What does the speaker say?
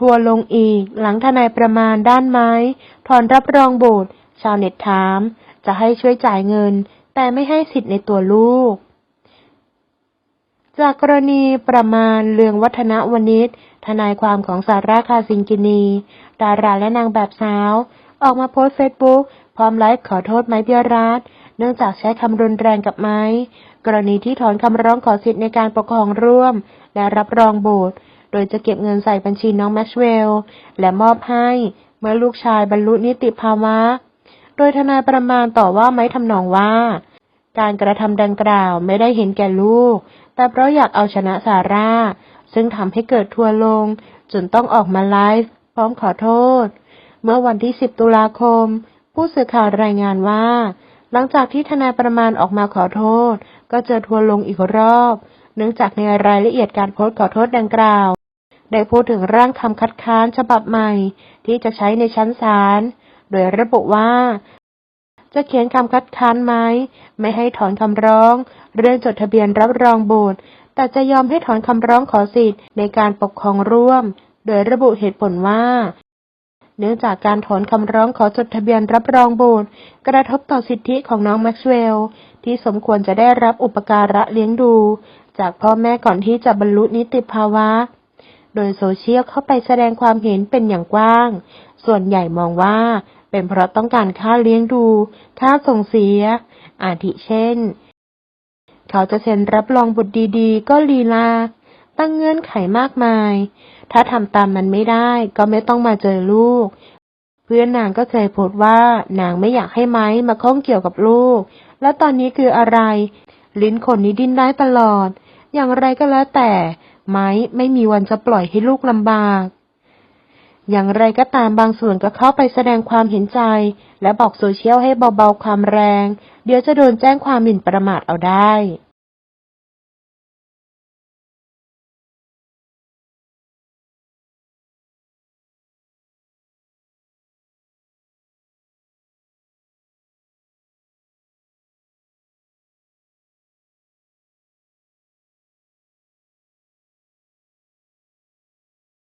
ทัวลงอีก หลังทนายประมาณด้านไม้ ถอนรับรองบุตร ชาวเน็ตถาม จะให้ช่วยจ่ายเงิน แต่ไม่ให้สิทธิ์ในตัวลูก จากกรณีประมาณเลืองวัฒนวณิชทนายความของสาราคาซิงกินี ดาราและนางแบบสาว ออกมาโพสเฟซบุ๊กพร้อมไลฟ์ขอโทษไม้พิยรัตเนื่องจากใช้คำรุนแรงกับไม้กรณีที่ถอนคำร้องขอสิทธิ์ในการปกครองร่วม และรับรองโบุตร โดยจะเก็บเงินใส่บัญชีน้องแมชเวลและมอบให้เมื่อลูกชายบรรลุนิติภาวะ โดยทนายประมาณต่อว่าไม้ทำนองว่า การกระทำดังกล่าวไม่ได้เห็นแก่ลูก แต่เพราะอยากเอาชนะซาร่า ซึ่งทำให้เกิดทัวลง จนต้องออกมาไลฟ์พร้อมขอโทษ เมื่อวันที่ 10 ตุลาคม ผู้สื่อข่าวรายงานว่า หลังจากที่ทนายประมาณออกมาขอโทษ ก็เจอทัวลงอีกรอบ เนื่องจากในรายละเอียดการโพสต์ขอโทษดังกล่าว ได้พูดถึงร่างคำคัดค้านฉบับใหม่ ที่จะใช้ในชั้นศาล โดยระบุว่า จะเขียนคำคัดค้านไหม ไม่ให้ถอนคำร้อง เรื่องจดทะเบียนรับรองบุตร แต่จะยอมให้ถอนคำร้องขอสิทธิ์ในการปกครองร่วม โดยระบุเหตุผลว่า เนื่องจากการถอนคำร้องขอจดทะเบียนรับรองบุตร กระทบต่อสิทธิของน้องแม็กซ์เวลล์ที่สมควรจะได้รับอุปการะเลี้ยงดู จากพ่อแม่ก่อนที่จะบรรลุนิติภาวะ โดยโซเชียลเข้าไปแสดงความเห็นเป็นอย่างกว้าง ส่วนใหญ่มองว่าเป็นเพราะต้องการค่าเลี้ยงดู ค่าส่งเสีย อาทิเช่น เขาจะเซ็นรับรองบุตรดีๆ ก็ลีลา ตั้งเงื่อนไขมากมาย ถ้าทำตามนั้นไม่ได้ก็ไม่ต้องมาเจอลูก เพื่อนนางก็เคยพสต์ว่านางไม่อยากให้ไม้มาข้องเกี่ยวกับลูก และตอนนี้คืออะไร ลิ้นคนนี้ดิ้นได้ตลอด อย่างไรก็แล้วแต่ ไม้ไม่มีวันจะปล่อยให้ลูกลำบาก อย่างไรก็ตามบางส่วนก็เข้าไปแสดงความเห็นใจ และบอกโซเชียลให้เบาๆความแรง เดี๋ยวจะโดนแจ้งความหมิ่นประมาทเอาได้